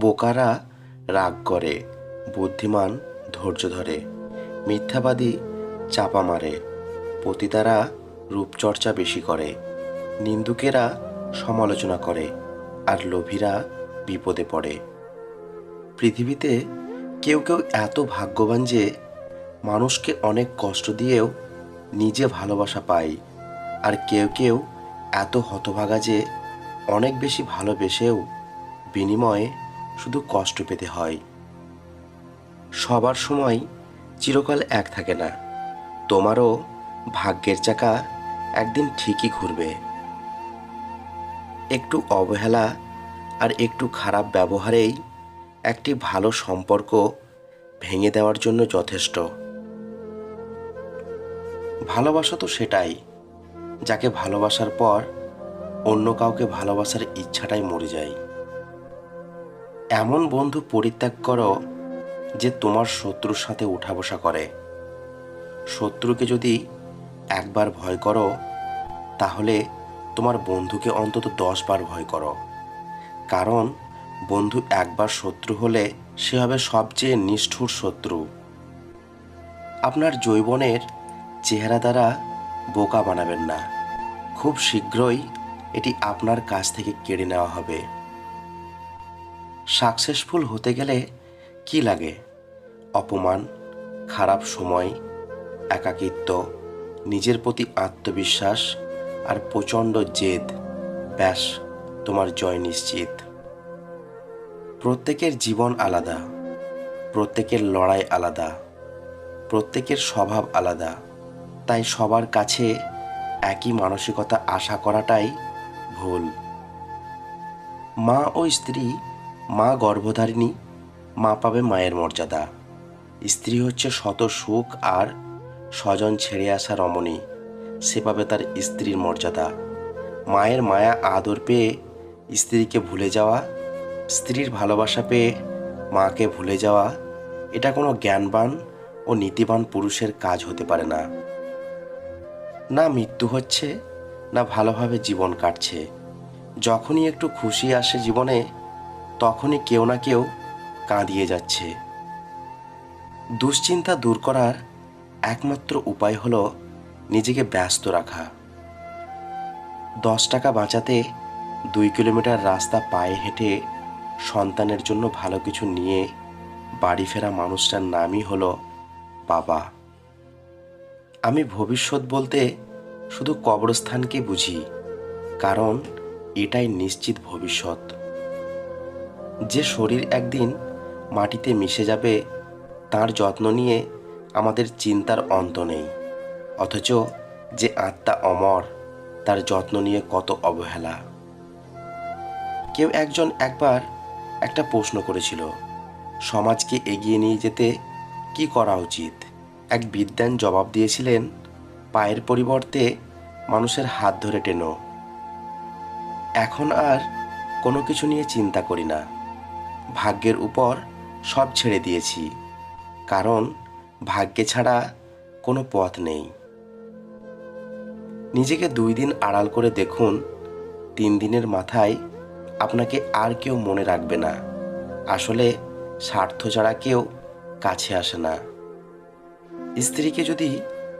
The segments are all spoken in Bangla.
বোকারা রাগ করে, বুদ্ধিমান ধৈর্য ধরে, মিথ্যাবাদী চাপা মারে, পতিতারা রূপচর্চা বেশি করে, নিন্দুকেরা সমালোচনা করে, আর লোভীরা বিপদে পড়ে। পৃথিবীতে কেউ কেউ এত ভাগ্যবান যে মানুষকে অনেক কষ্ট দিয়েও নিজে ভালোবাসা পায়, আর কেউ কেউ এত হতভাগা যে অনেক বেশি ভালোবেসেও বিনিময়ে শুধু কষ্ট পেতে হয়। সবার সময় চিরকাল এক থাকে না। তোমারও ভাগ্যের চাকা একদিন ঠিকই ঘুরবে। একটু অবহেলা আর একটু খারাপ ব্যবহারেই একটি ভালো সম্পর্ক ভেঙে দেওয়ার জন্য যথেষ্ট। ভালোবাসা তো সেটাই, যাকে ভালোবাসার পর অন্য কাউকে ভালোবাসার ইচ্ছাটাই মরে যায়। এমন বন্ধু পরিত্যাগ করো যে তোমার শত্রুর সাথে উঠা বসা করে। শত্রুকে যদি একবার ভয় করো, তাহলে তোমার বন্ধুকে অন্তত দশ বার ভয় করো। কারণ বন্ধু একবার শত্রু হলে সে হবে সবচেয়ে নিষ্ঠুর শত্রু। আপনার জৈবনের চেহারা দ্বারা বোকা বানাবেন না। খুব শীঘ্রই এটি আপনার কাছ থেকে কেড়ে নেওয়া হবে। সাকসেসফুল হতে গেলে কি লাগে? অপমান, খারাপ সময়, একাকিত্ব, নিজের প্রতি আত্মবিশ্বাস আর প্রচণ্ড জেদ। ব্যাস, তোমার জয় নিশ্চিত। প্রত্যেকের জীবন আলাদা, প্রত্যেকের লড়াই আলাদা, প্রত্যেকের স্বভাব আলাদা। তাই সবার কাছে একই মানসিকতা আশা করাটাই ভুল। মা ও স্ত্রী মা গর্ভধারিণী, মা পাবে মায়ের মর্যাদা। স্ত্রী হচ্ছে শত সুখ আর স্বজন ছেড়ে আসা রমণী, সে পাবে তার স্ত্রীর মর্যাদা। মায়ের মায়া আদর পেয়ে স্ত্রীকে ভুলে যাওয়া, স্ত্রীর ভালোবাসা পেয়ে মাকে ভুলে যাওয়া, এটা কোনো জ্ঞানবান ও নীতিবান পুরুষের কাজ হতে পারে না। না মৃত্যু হচ্ছে, না ভালোভাবে জীবন কাটছে। যখনই একটু খুশি আসে জীবনে তখনই কেউ না কেউ কাঁদিয়ে যাচ্ছে। দুশ্চিন্তা দূর করার একমাত্র উপায় হলো নিজেকে ব্যস্ত রাখা। দশ টাকা বাঁচাতে দুই কিলোমিটার রাস্তা পায়ে হেঁটে সন্তানের জন্য ভালো কিছু নিয়ে বাড়ি ফেরা মানুষটার নামই হলো বাবা। আমি ভবিষ্যৎ বলতে শুধু কবরস্থানকে বুঝি, কারণ এটাই নিশ্চিত ভবিষ্যৎ। যে শরীর একদিন মাটিতে মিশে যাবে, তার যত্ন নিয়ে আমাদের চিন্তার অন্ত নেই। অথচ যে আত্মা অমর, তার যত্ন নিয়ে কত অবহেলা। কেউ একজন একবার একটা প্রশ্ন করেছিল, সমাজকে এগিয়ে নিয়ে যেতে কি করা উচিত? এক বিদ্যান জবাব দিয়েছিলেন, পায়ের পরিবর্তে মানুষের হাত ধরে টেনো। এখন আর কোনো কিছু নিয়ে চিন্তা করি না। ভাগ্যের উপর সব ছেড়ে দিয়েছি, কারণ ভাগ্যে ছাড়া কোনো পথ নেই। নিজেকে দুই দিন আড়াল করে দেখুন, তিন দিনের মাথায় আপনাকে আর কেউ মনে রাখবে না। আসলে স্বার্থ ছাড়া কেউ কাছে আসে না। স্ত্রীকে যদি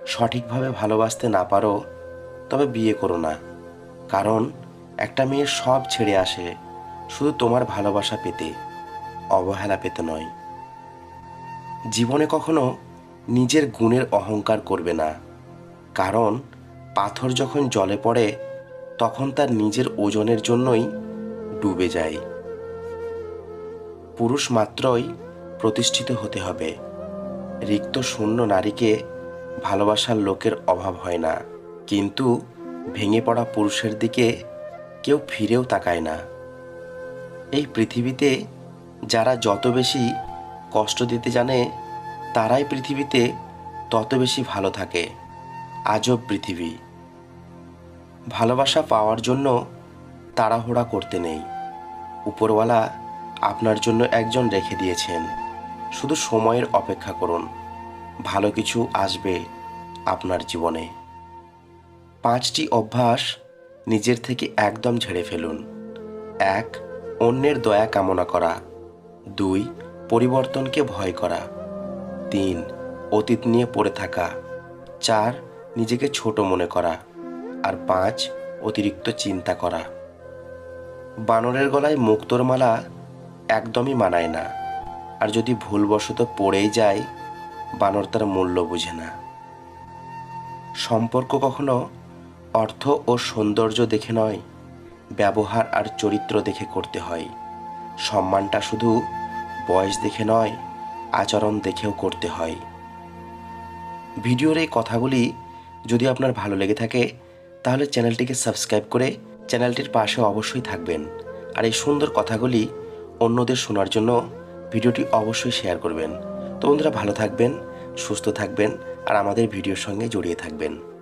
সঠিকভাবে ভালোবাসতে না পারো, তবে বিয়ে করো না, কারণ একটা মেয়ে সব ছেড়ে আসে, শুধু তোমার ভালোবাসা পেতে। অবহেলা পেতে নয়। জীবনে কখনো নিজের গুণের অহংকার করবে না। কারণ পাথর যখন জলে পড়ে, তখন তার নিজের ওজনের জন্যই ডুবে যায়। পুরুষ মাত্রই প্রতিষ্ঠিত হতে হবে। রিক্ত শূন্য নারীকে ভালোবাসার লোকের অভাব হয় না। কিন্তু ভেঙে পড়া পুরুষের দিকে কেউ ফিরেও তাকায় না। এই পৃথিবীতে যারা যত বেশি কষ্ট দিতে জানে, তারাই পৃথিবীতে তত বেশি ভালো থাকে। আজব পৃথিবী। ভালোবাসা পাওয়ার জন্য তাড়াহুড়া করতে নেই। উপরওয়ালা আপনার জন্য একজন রেখে দিয়েছেন। শুধু সময়ের অপেক্ষা করুন। ভালো কিছু আসবে আপনার জীবনে। পাঁচটি অভ্যাস নিজের থেকে একদম ঝেড়ে ফেলুন। এক, অন্যের দয়া কামনা করা। দুই, পরিবর্তনকে ভয় করা। তিন, অতীত নিয়ে পড়ে থাকা। চার, নিজেকে ছোট মনে করা। আর পাঁচ, অতিরিক্ত চিন্তা করা। বানরের গলায় মুক্তোর মালা একদমই মানায় না। আর যদি ভুলবশত পড়েই যায়, বানর তার মূল্য বুঝে না। সম্পর্ক কখনো অর্থ ও সৌন্দর্য দেখে নয়, ব্যবহার আর চরিত্র দেখে করতে হয়। সম্মানটা শুধু বয়স দেখে নয়, আচরণ দেখেও করতে হয়। ভিডিওর এই কথাগুলি যদি আপনার ভালো লেগে থাকে, তাহলে চ্যানেলটিকে সাবস্ক্রাইব করে চ্যানেলটির পাশে অবশ্যই থাকবেন। আর এই সুন্দর কথাগুলি অন্যদের শোনার জন্য ভিডিওটি অবশ্যই শেয়ার করবেন। তো বন্ধুরা, ভালো থাকবেন, সুস্থ থাকবেন, আর আমাদের ভিডিওর সঙ্গে জড়িয়ে থাকবেন।